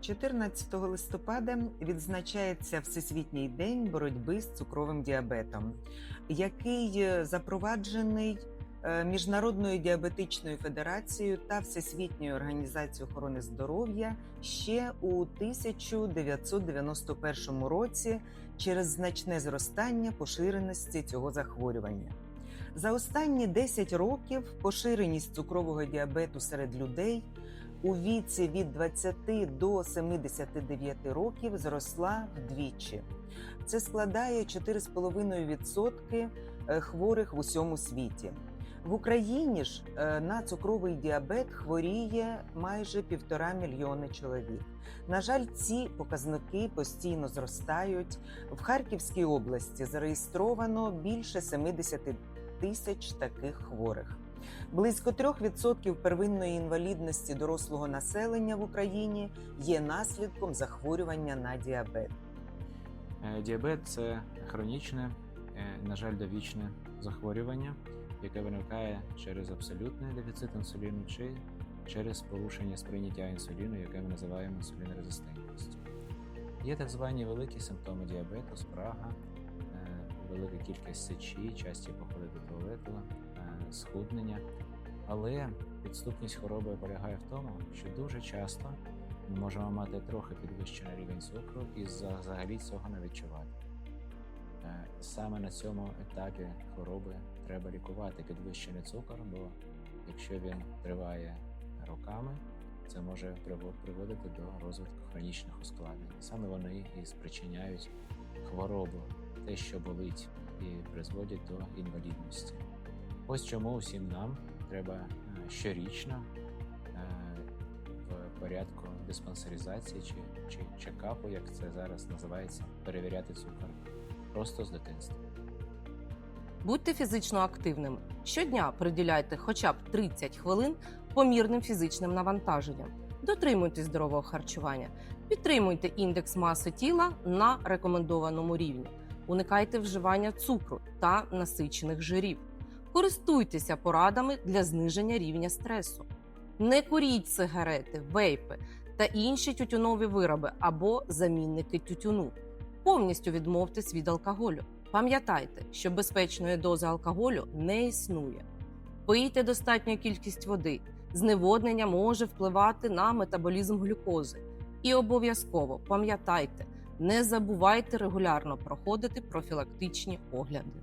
14 листопада відзначається Всесвітній день боротьби з цукровим діабетом, який е, запроваджений е, Міжнародною діабетичною федерацією та Всесвітньою організацією охорони здоров'я ще у 1991 році через значне зростання поширеності цього захворювання. За останні 10 років поширеність цукрового діабету серед людей у віці від 20 до 79 років зросла вдвічі. Це складає 4,5% е, хворих в усьому світі. В Україні ж е, на цукровий діабет хворіє майже півтора мільйони чоловік. На жаль, ці показники постійно зростають. В Харківській області зареєстровано більше 70 тисяч таких хворих. Близько 3% первинної інвалідності дорослого населення в Україні є наслідком захворювання на діабет. Е, Діабет це хронічне, е, на жаль, довічне захворювання, яке виникає через абсолютний дефіцит інсуліну чи через порушення сприйняття інсуліну, яке ми називаємо інсулінорезистентністю. Є так звані великі симптоми діабету, спрага, е, велика кількість сечі, часті походи до туалету, схуднення. Але підступність хвороби полягає в тому, що дуже часто ми можемо мати трохи підвищений рівень цукру і за- взагалі цього не відчувати. Е, Саме на цьому етапі хвороби треба лікувати підвищений цукор, бо якщо він триває роками, це може приводити до розвитку хронічних ускладнень. Саме вони і спричиняють хворобу, те, що болить, і призводять до інвалідності. Ось чому усім нам треба е, щорічно е, в порядку диспансеризації чи, чи чекапу, як це зараз називається, перевіряти цукор просто з дитинства. Будьте фізично активними. Щодня приділяйте хоча б 30 хвилин помірним фізичним навантаженням. Дотримуйтесь здорового харчування, підтримуйте індекс маси тіла на рекомендованому рівні, уникайте вживання цукру та насичених жирів. Користуйтеся порадами для зниження рівня стресу. Не куріть сигарети, вейпи та інші тютюнові вироби або замінники тютюну. Повністю відмовтесь від алкоголю. Пам'ятайте, що безпечної дози алкоголю не існує. Пийте достатню кількість води. Зневоднення може впливати на метаболізм глюкози. І обов'язково пам'ятайте, не забувайте регулярно проходити профілактичні огляди.